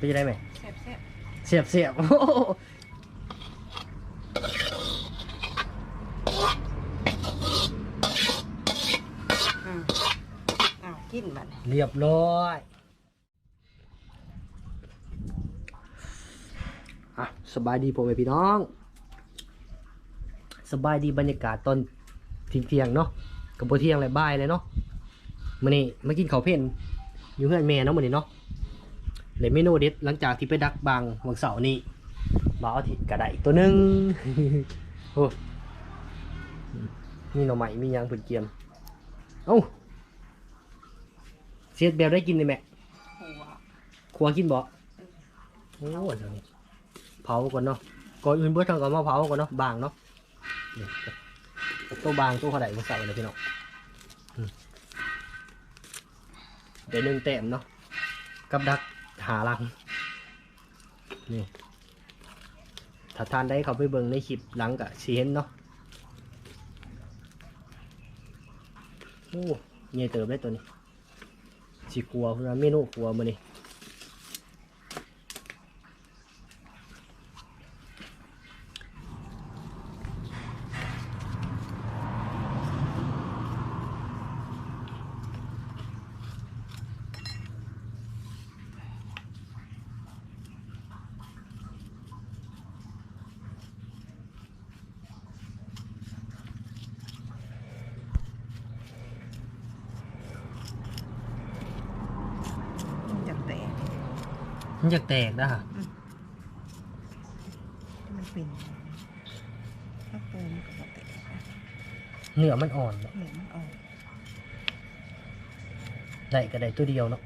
เป็นยังไงไหมแซ่บแซ่บเสียบเสียบโอ้โหอืมอ้าวกินบัดนี้เรียบร้อยอะสบายดีพ่อแม่พี่น้อง สบายดีบรรยากาศตอนเที่ยงๆเนาะกับโบเที่ยงเลยบ่ายเลยเนาะมื้อนี้มากินข้าวเพ่นอยู่เพื่อนแม่เนาะมื้อนี้เนาะ เลยเมนูเด็ดหลังจากที่ไปดักบางวันเสาร์นี้มาเอาทิกระไดตัวหนึงโอ้มีหน่อไม้มีหยางเพิ่นเกียมเอ้าเสียดแบบได้กินเลยแม่หัวครัวกินบ่โอ้ยเดี๋ยวนี้เผาก่อนเนาะก่อนอื่นเบื่อทางก่อนมาเผาก่อนเนาะบางเนาะนี่ตัวบางตัวขนาดมันใส่เลยพี่น้องอืมเดี๋ยวหนึ่งแต้มเนาะกับดัก หาลัง นี่ ถ้าทานได้เขาไปเบิ่งในคลิปหลังกับชีเห็นเนาะโอ้เงยเติมได้ตัวนี้สีกลัวเพื่อนเมนูกลัวมานี่จะแตก มันจะแตกนะฮะมันเป็นถ้าปูมันก็บ่แตกนะเนื้อมันอ่อนเนาะเหลืองมันออกได้ก็ได้ตัวเดียวเนาะ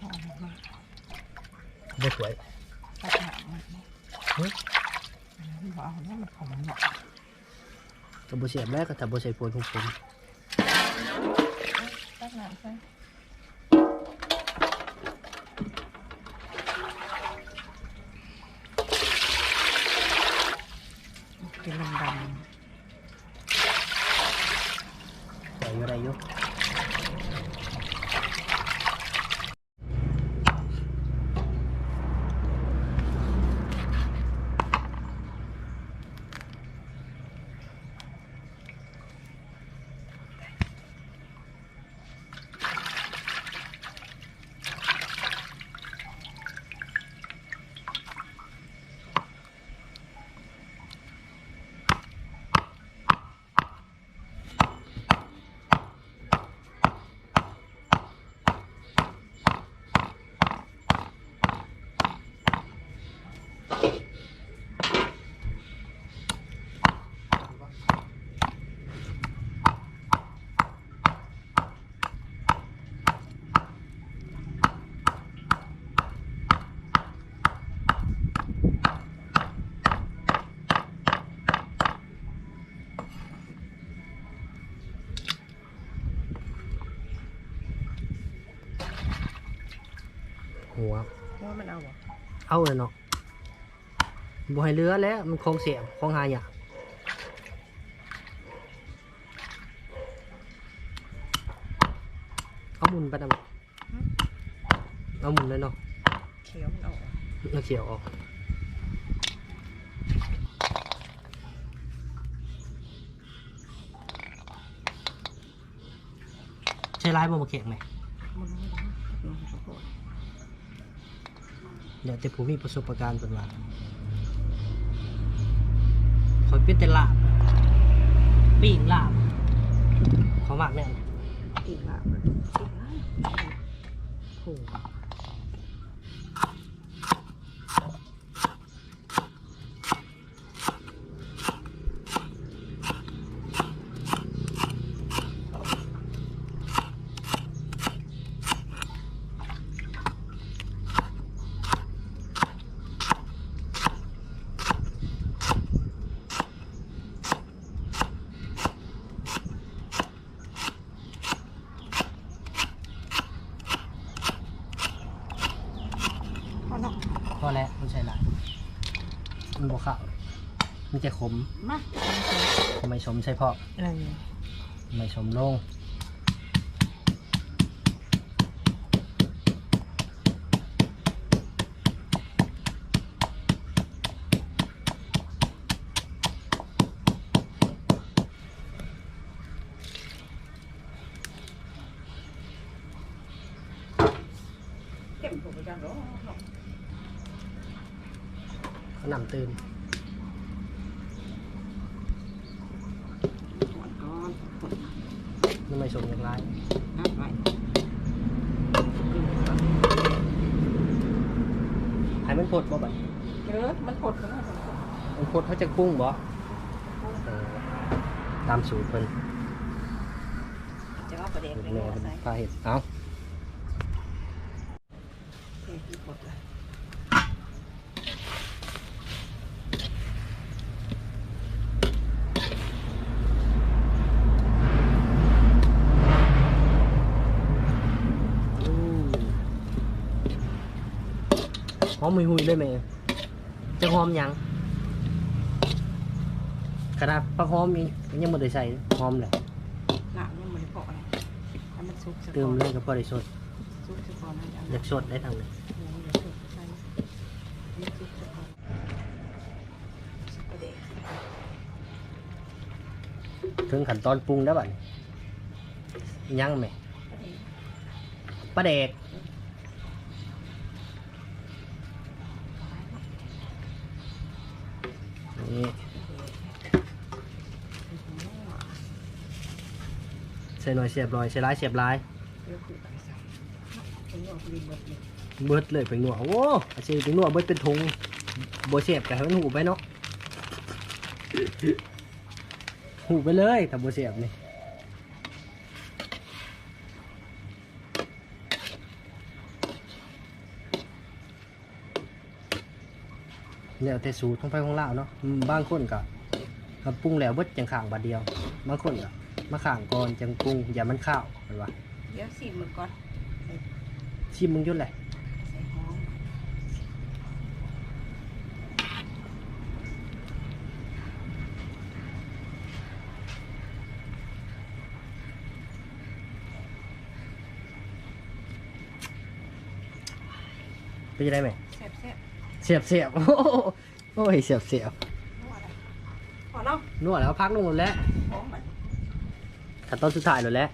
หอมมากบ่สวยตัดหางมัน เฮ้ยมันบ่เอาแล้วมันหอมเนาะกับบ่เสียบแล้วก็ถ้าบ่ใส่โฟนของผมตัดหางใส่เป็นดำ ใส่อยู่ได้อยู่ หัวๆว่ามันเอาบ่เอาเลยเนาะบ่ให้เหลือแล้วมันคงเสียบคงหายากเอาหมุนไปดำเอาหมุนเลยเนาะเขียวมันออกแล้วเขียวออกใช้ลายบ่มาเขียงไหม มันไม่ได้ลงสะโพก เดี๋ยวแต่ผมมีประสบการณ์เป็นว่าคอยเป็นแต่ลาบปิ้งลาบเขามากแน่นอีกละอีกละโอ้โหพอแล้วไม่ใช่ลาย มันบ่ข้าวมันจะขมมาทำไมชมใช่พ่ออะไรทำไมชมลงเขานำตื่นทำไมชมอย่างไรให้มันพดบ่บัดเออมันกดกันแล้วมันพดเขาจะปรุ้งบ่เออตามสูตรเพิ่นจะเอาประเด็นสูตรไปแม่หัวเพิ่นใส่พาเห็ดเอา เทที่กดเลย อู้ หอมหุยๆเลยแม่จะหอมหยังขนาดปลาหอมอีกยังไม่ได้ใส่หอมเลยหนักยังไม่ได้พอเลยให้มันซุกซะเติมเลยก็พอได้สดซุกซะก่อนนะอยากสดได้ทางเลยเดี๋ยวเดี๋ยวซุกใส่นี่ซุกซะก่อนประเด็นถึงขั้นตอนปรุงแล้วบัดนี้ยังไหมปลาเด็ก นี้ใส่หน่อยเสียบหน่อยใส่ร้ายเสียบร้ายเบิดเลยเป็นหนัวโอ้อาชีพเป็นหนัวเบิดเป็นถุงโบเสียบกันให้มันหูไปเนาะหูไปเลยแต่โบเสียบนี่ แล้วแต่สูตรของไปของลาวเนาะอืมบางคนก็ทำปรุงแล้วเบิดจังข่างบาดเดียวบางคนก็มาข่างก่อนจังปรุงอย่ามันข้าวเห็นปะเดี๋ยวสิมือก่อนชิมมึงอยุ่นแหละใส่หอมเป็นยังไงไหมแซ่บแซ่บ เสียบเสียบโอ้โหโอ้ยเสียบเสียบพอเนาะนวดแล้วพักลงหมดแล้วหอมมันขั้นตอนสุดท้ายหมดแล้ว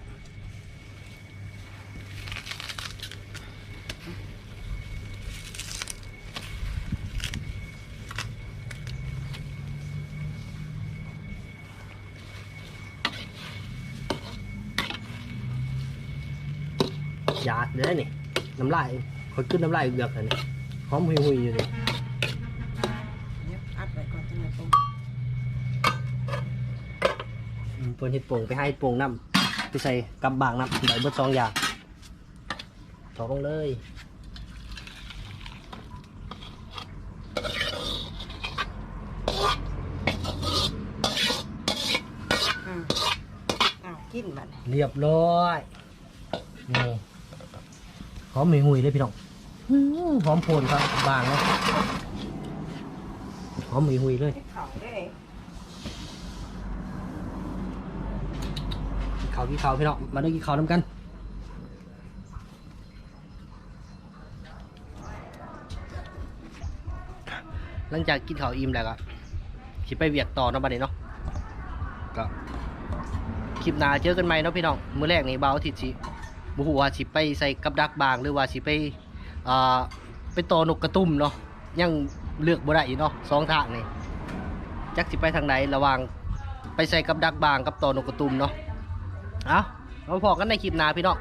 หยาดเลยนี่น้ำลายคอยขึ้นน้ำลายเอือกเลยนี่ หอมหุยหุยๆอยู่นี่เดี๋ยวอัดไว้ก่อนจังเลยตรงอืมเพิ่นเฮ็ดโป่งไปให้โป่งน้ำไปใส่กับบางน้ำได้เบิดสองอย่างถอดลงเลยอ่าอ้าวกินมันเรียบร้อยนี่หอมหุยๆเลยพี่น้องอื้อ หอมโพนครับบางเนาะหอมหุยๆเลยให้เขาได้กินข้าวกินข้าวพี่น้องมาเด้อกินข้าวน้ำกันหลังจากกินข้าวอิ่มแล้วก็สิไปเวียกต่อเนาะบัดนี้เนาะก็คลิปหน้าเจอกันใหม่เนาะพี่น้องมื้อแรกนี่บ่าวอาทิตย์สิบ่ฮู้ว่าสิไปใส่กับดักบางหรือว่าสิไป อ่าไปต่อนกกระตุ้มเนาะยังเลือกบ่ได้อีกเนาะสองทางนี่จักสิไปทางไหนระวังไปใส่กับดักบางกับต่อนกกระตุ้มเนาะเอาเราพอกันในคลิปหน้าพี่น้อง